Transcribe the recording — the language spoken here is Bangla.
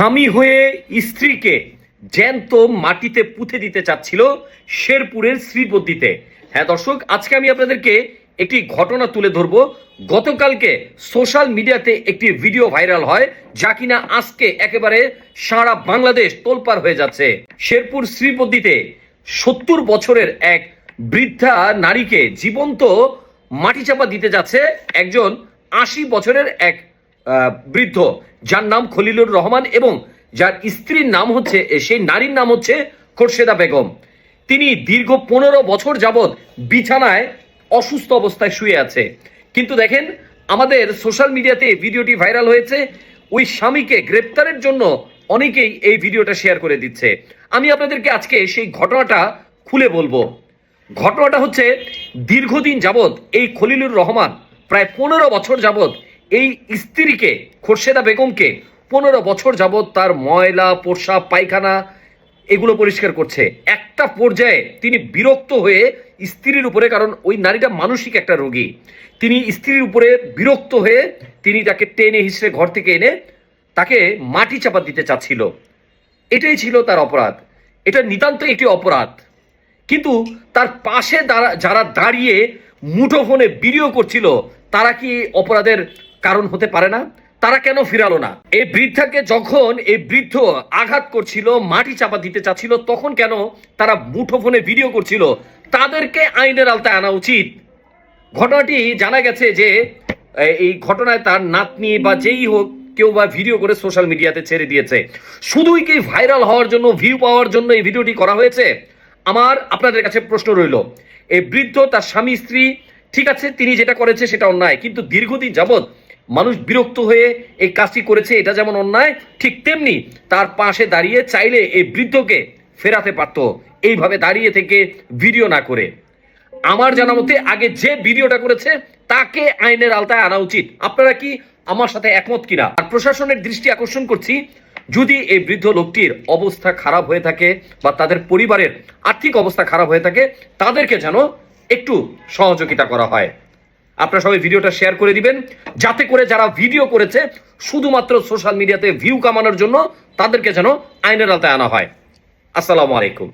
স্বামী হয়ে স্ত্রীকে জ্যান্ত মাটিতে পুঁতে দিতে চাচ্ছিল শেরপুরের শ্রীপদ্দিতে। হ্যাঁ দর্শক, আজকে আমি আপনাদেরকে একটি ঘটনা তুলে ধরব। গতকালকে সোশ্যাল মিডিয়াতে একটি ভিডিও ভাইরাল হয়, যা কিনা আজকে একেবারে সারা বাংলাদেশ তোলপাড় হয়ে যাচ্ছে। শেরপুর শ্রীপদ্দিতে সত্তর বছরের এক বৃদ্ধা নারীকে জীবন্ত মাটি চাপা দিতে যাচ্ছে একজন আশি বছরের এক বৃদ্ধ, যার নাম খলিলুর রহমান এবং যার স্ত্রীর নাম হচ্ছে সেই নারীর নাম হচ্ছে খোরশেদা বেগম। তিনি দীর্ঘ পনেরো বছর যাবৎ বিছানায় অসুস্থ অবস্থায় শুয়ে আছে। কিন্তু দেখেন, আমাদের সোশ্যাল মিডিয়াতে ভিডিওটি ভাইরাল হয়েছে। ওই স্বামীকে গ্রেপ্তারের জন্য অনেকেই এই ভিডিওটা শেয়ার করে দিচ্ছে। আমি আপনাদেরকে আজকে সেই ঘটনাটা খুলে বলব। ঘটনাটা হচ্ছে, দীর্ঘদিন যাবৎ এই খলিলুর রহমান, প্রায় পনেরো বছর যাবৎ এই স্ত্রীকে, খোরশেদা বেগমকে পনেরো বছর যাবৎ তার ময়লা, পোষা, পায়খানা এগুলো পরিষ্কার করছে। একটা পর্যায়ে তিনি বিরক্ত হয়ে স্ত্রীর উপরে, কারণ ওই নারীটা মানসিক একটা রোগী, তিনি স্ত্রীর উপরে বিরক্ত হয়ে তিনি তাকে টেনে হিসড়ে ঘর থেকে এনে তাকে মাটি চাপা দিতে চাচ্ছিল। এটাই ছিল তার অপরাধ। এটা নিতান্ত একটি অপরাধ। কিন্তু তার পাশে যারা দাঁড়িয়ে মুঠোফোনে ভিডিও করছিল তারা কি অপরাধের কারণ হতে পারে না? তারা কেন ফিরালো না? এই বৃদ্ধাকে যখন এই বৃদ্ধ আঘাত করছিল, মাটি চাপা দিতে চাচ্ছিল, তখন কেন তারা মুঠোফোনে ভিডিও করছিল? তাদেরকে আইনের আওতায় আনা উচিত। ঘটনাটি জানা গেছে যে এই ঘটনায় তার নাতনি বা যেই হোক কেউ বা ভিডিও করে সোশ্যাল মিডিয়াতে ছেড়ে দিয়েছে। শুধুই কি ভাইরাল হওয়ার জন্য, ভিউ পাওয়ার জন্য এই ভিডিওটি করা হয়েছে? আমার আপনাদের কাছে প্রশ্ন রইল। এই বৃদ্ধ তার স্বামী, স্ত্রী ঠিক আছে, তিনি যেটা করেছে সেটা অন্যায়। কিন্তু দীর্ঘদিন যাবৎ মানুষ বিরক্ত হয়ে এই কাজটি করেছে, এটা যেমন অন্যায়, ঠিক তেমনি তার পাশে দাঁড়িয়ে চাইলে এই বৃদ্ধকে ফেরাতে পারতো। এইভাবে দাঁড়িয়ে থেকে ভিডিও না করে। আমার জানা মতে আগে যে ভিডিওটা করেছে, তাকে আইনের আওতায় আনা উচিত। আপনারা কি আমার সাথে একমত কিনা? আর প্রশাসনের দৃষ্টি আকর্ষণ করছি, যদি এই বৃদ্ধ লোকটির অবস্থা খারাপ হয়ে থাকে বা তাদের পরিবারের আর্থিক অবস্থা খারাপ হয়ে থাকে, তাদেরকে যেন একটু সহযোগিতা করা হয়। আপনারা সবাই ভিডিওটা শেয়ার করে দিবেন। যাতে করে যারা ভিডিও করেছে, শুধুমাত্র সোশ্যাল মিডিয়াতে ভিউ কামানোর জন্য তাদেরকে যেন আইনের আওতায় আনা হয়। আসসালামু আলাইকুম।